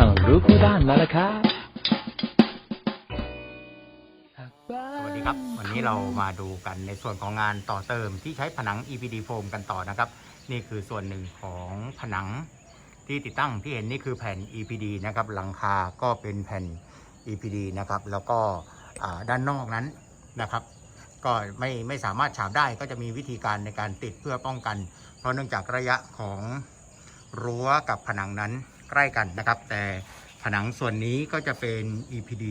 ช่างรู้คู่ด้านมาแล้วครับสวัสดีครับ วันนี้เรามาดูกันในส่วนของงานต่อเติมที่ใช้ผนัง EPD โฟมกันต่อนะครับ นี่คือส่วนหนึ่งของผนังที่ติดตั้งที่เห็นนี่คือแผ่น EPD นะครับหลังคาก็เป็นแผ่น EPD นะครับ แล้วก็ด้านนอกนั้นนะครับ ก็ไม่ไม่สามารถฉาบได้ก็จะมีวิธีการในการติดเพื่อป้องกัน เพราะเนื่องจากระยะของรั้วกับผนังนั้น ใกล้กันนะครับ แต่ผนังส่วนนี้ก็จะเป็น EPD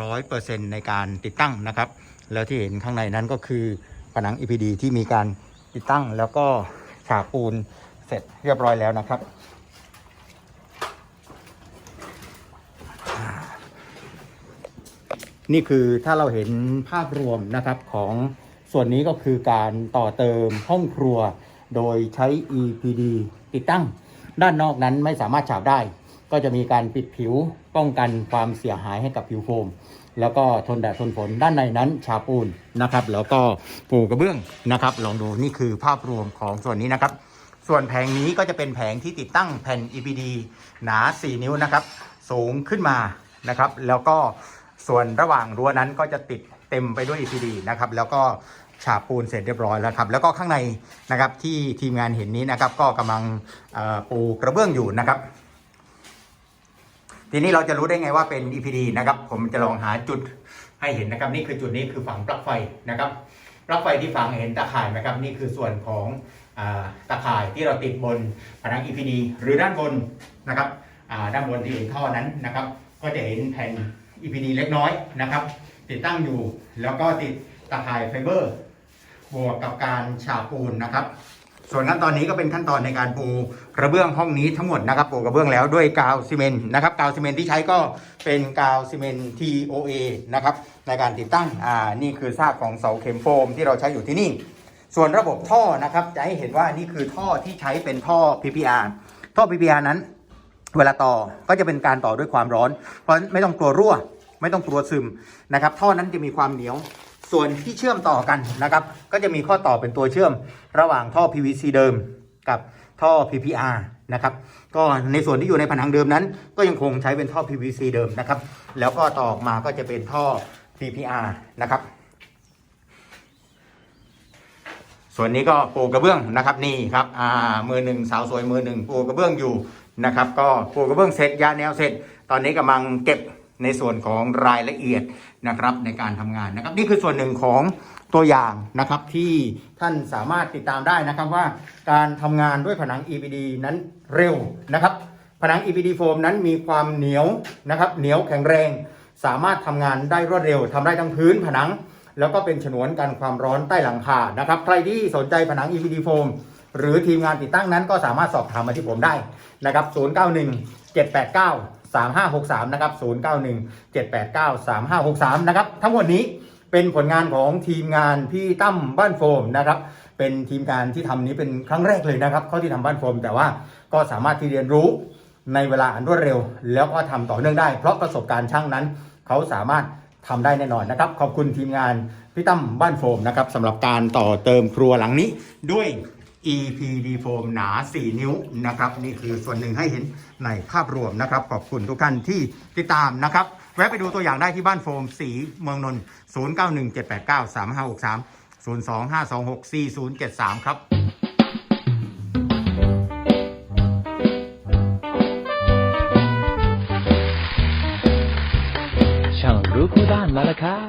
ร้อยเปอร์เซ็นในการติดตั้งนะครับ แล้วที่เห็นข้างในนั้นก็คือผนัง EPD ที่มีการติดตั้งแล้วก็ฉาบปูนเสร็จเรียบร้อยแล้วนะครับนี่คือถ้าเราเห็นภาพรวมนะครับของส่วนนี้ก็คือการต่อเติมห้องครัว โดยใช้ EPD ติดตั้ง ด้านนอกนั้นไม่สามารถฉาบได้ ก็จะมีการปิดผิวป้องกันความเสียหายให้กับผิวโฟม แล้วก็ทนแดดทนฝนด้านในนั้นฉาบปูนนะครับ แล้วก็ปูกระเบื้องนะครับ ลองดูนี่คือภาพรวมของส่วนนี้นะครับ ส่วนแผงนี้ก็จะเป็นแผงที่ติดตั้งแผ่น EPD หนา 4 นิ้วนะครับ สูงขึ้นมานะครับ แล้วก็ส่วนระหว่างรั้วนั้นก็จะติดเต็มไปด้วย EPD นะครับ แล้วก็ ฉาบปูนเสร็จเรียบร้อยแล้วครับแล้วก็ข้างในนะครับที่ทีมงานเห็นนี้นะครับ ก็กำลังปูกระเบื้องอยู่นะครับ ทีนี้เราจะรู้ได้ไงว่าเป็น EPD นะครับ ผมจะลองหาจุดให้เห็นนะครับ นี่คือจุดนี้คือฝังปลั๊กไฟนะครับปลั๊กไฟที่ฝังเห็นตะข่ายไหมครับ นี่คือส่วนของอตะข่ายที่เราติดบนผนัง EPD หรือด้านบนนะครับด้านบนที่เห็นท่อนั้นนะครับ ก็จะเห็นแผ่น EPD เล็กน้อยนะครับ ติดตั้งอยู่แล้วก็ติดตะข่ายไฟเบอร์ บวกกับการฉาบปูนนะครับ ส่วนขั้นตอนนี้ก็เป็นขั้นตอนในการปูกระเบื้องห้องนี้ทั้งหมดนะครับปูกระเบื้องแล้วด้วยกาวซีเมนต์นะครับกาวซีเมนต์ที่ใช้ก็เป็นกาวซีเมนต์ TOA นะครับในการติดตั้งอ่านี่คือซากของเสาเข็มโฟมที่เราใช้อยู่ที่นี่ ส่วนระบบท่อนะครับจะให้เห็นว่านี่คือท่อที่ใช้เป็นท่อ PPR ท่อ PPR นั้น เวลาต่อก็จะเป็นการต่อด้วยความร้อน เพราะไม่ต้องกลัวรั่ว ไม่ต้องกลัวซึมนะครับท่อนั้นจะมีความเหนียว ส่วนที่เชื่อมต่อกันนะครับ ก็จะมีข้อต่อเป็นตัวเชื่อมระหว่างท่อ PVC เดิมกับท่อ PPR นะครับ ก็ในส่วนที่อยู่ในผนังเดิมนั้น ก็ยังคงใช้เป็นท่อ PVC เดิมนะครับ แล้วก็ต่อออกมาก็จะเป็นท่อ PPR นะครับ ส่วนนี้ก็ปูกระเบื้องนะครับนี่ครับอ่ามือหนึ่งสาวสวยมือหนึ่งปูกระเบื้องอยู่นะครับ ก็ปูกระเบื้องเสร็จยาแนวเสร็จ ตอนนี้กำลังเก็บ ในส่วนของรายละเอียดนะครับในการทำงานนะครับ นี่คือส่วนหนึ่งของตัวอย่างนะครับที่ท่านสามารถติดตามได้นะครับว่าการทำงานด้วยผนัง EPD นั้นเร็วนะครับ ผนัง EPD โฟมนั้นมีความเหนียวนะครับเหนียวแข็งแรง สามารถทำงานได้รวดเร็วทำได้ทั้งพื้นผนัง แล้วก็เป็นฉนวนกันความร้อนใต้หลังคานะครับใครที่สนใจผนัง EPD โฟมหรือทีมงานติดตั้งนั้นก็สามารถสอบถามมาที่ผมได้นะครับ 091 789 3563นะครับ091 789 3563นะครับทั้งหมดนี้เป็นผลงานของทีมงานพี่ตั้มบ้านโฟมนะครับเป็นทีมงานที่ทำนี้เป็นครั้งแรกเลยนะครับเขาที่ทำบ้านโฟม แต่ว่าก็สามารถที่เรียนรู้ในเวลาอันรวดเร็ว แล้วก็ทำต่อเนื่องได้ เพราะประสบการณ์ช่างนั้น เขาสามารถทำได้แน่นอนนะครับ ขอบคุณทีมงานพี่ตั้มบ้านโฟมนะครับสำหรับการต่อเติมครัวหลังนี้ด้วย EPD โฟมหนา 4 นิ้วนะครับนี่คือส่วนหนึ่งให้เห็นในภาพรวมนะครับ ขอบคุณทุกท่านที่ติดตามนะครับ แวะไปดูตัวอย่างได้ที่บ้านโฟมสีเมืองนนท์0917893563 025264073 ครับช่างรู้คู่ด้านมาแล้วครับ